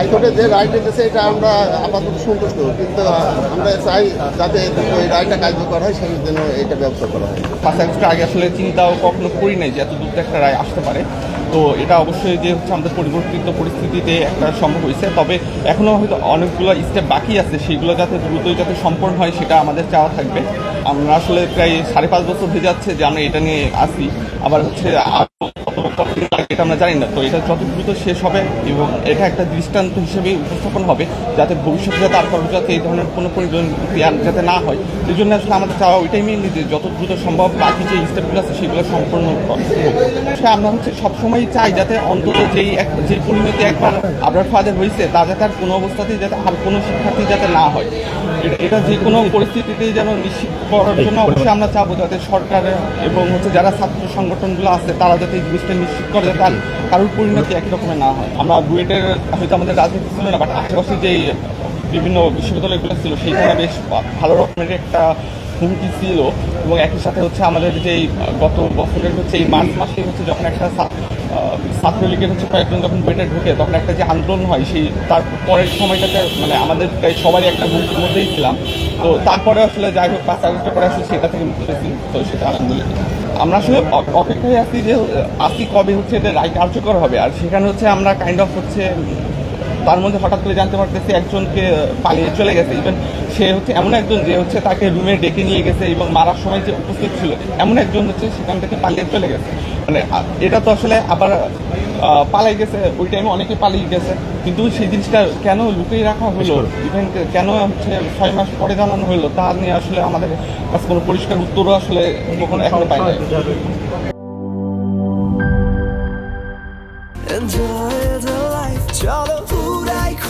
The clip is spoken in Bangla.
হাইকোর্টে যে রায় দিতেছে এটা আমরা আপাতত সন্তুষ্ট। কিন্তু আমরা চাই যাতে ওই রায়টা কার্যকর হয়, সেই জন্য এটা ব্যবস্থা করা হয়। আগস্টের আগে আসলে চিন্তাও কখনো করি নাই যে এত দ্রুত একটা রায় আসতে পারে। তো এটা অবশ্যই যে হচ্ছে আমাদের পরিবর্তিত পরিস্থিতিতে একটা সম্ভব হয়েছে। তবে এখনও হয়তো অনেকগুলো স্টেপ বাকি আছে সেইগুলো যাতে দ্রুতই যাতে সম্পন্ন হয়, সেটা আমাদের চাওয়া থাকবে। আমরা আসলে প্রায় সাড়ে পাঁচ বছর হয়ে যাচ্ছে যে আমরা এটা নিয়ে আসি। আবার হচ্ছে এটা আমরা জানি না। তো এটা যত দ্রুত শেষ হবে এবং এটা একটা দৃষ্টান্ত হিসেবে উপস্থাপন হবে, যাতে ভবিষ্যতে যাতে আর কারও যাতে এই ধরনের কোনো আর যাতে না হয়। এই জন্য আসলে আমাদের চাওয়া ওইটাই মেনলি যে যত দ্রুত সম্ভব বাকি যে স্টেপগুলো আছে সেগুলো সম্পূর্ণ সে আমরা হচ্ছে সবসময় চাই যাতে অন্তত যেই এক, যে পরিণতি একবার আবরার ফাদের হয়েছে, তা যাতে আর কোনো অবস্থাতেই যাতে আর কোনো শিক্ষার্থী যাতে না হয়। এটা- যে কোনো পরিস্থিতিতেই যেন নিশ্চিত করার জন্য অবশ্যই আমরা চাবো যাতে সরকার এবং হচ্ছে যারা ছাত্র সংগঠনগুলো আছে, তারা যাতে এই জিনিসটা নিশ্চিত করে যাতে আর কারোর পরিণতি একই রকমের না হয়। আমরা বুয়েটের, হয়তো আমাদের রাজনীতি ছিল না বাট আশেপাশে যে বিভিন্ন বিশ্ববিদ্যালয়গুলো ছিল, সেইখানে বেশ ভালো রকমের একটা হুমকি ছিল। এবং একই সাথে হচ্ছে আমাদের যেই গত বছরের হচ্ছে এই মার্চ মাসে হচ্ছে যখন একটা ছাত্রলীগের হচ্ছে কয়েকজন যখন বেটে ঢুকে, তখন একটা যে আন্দোলন হয়, সেই তার পরের সময়টাতে মানে আমাদের প্রায় সবারই একটা হুমকির মধ্যেই ছিলাম। তো তারপরে আসলে যাই হোক, পাঁচ আগস্টের পরে আসলে সেটা থেকে মুক্তি তো সেটা আলহামদুলিল্লাহ। আমরা আসলে অপেক্ষায় আছি যে আসি কবে হচ্ছে এদের রায় কার্যকর হবে? আর সেখানে হচ্ছে আমরা কাইন্ড অফ হচ্ছে তার মধ্যে হঠাৎ করে জানতে পারতেছি একজনকে পালিয়ে চলে গেছে। ইভেন সে হচ্ছে এমন একজন যে হচ্ছে তাকে রুমে ডেকে নিয়ে গেছে এবং মারার সময় যে উপস্থিত ছিল এমন একজন হচ্ছে সেখান থেকে পালিয়ে চলে গেছে। মানে এটা তো আসলে আবার পালাই গেছে। ওই টাইমে অনেকে পালিয়ে গেছে। কিন্তু সেই জিনিসটা কেন লুকিয়ে রাখা হলো? ইভেন কেন হচ্ছে ছয় মাস পরে জানানো হলো? তা নিয়ে আসলে আমাদের কাছে কোনো পরিষ্কার উত্তরও আসলে কখনো এখনও পাই নাই।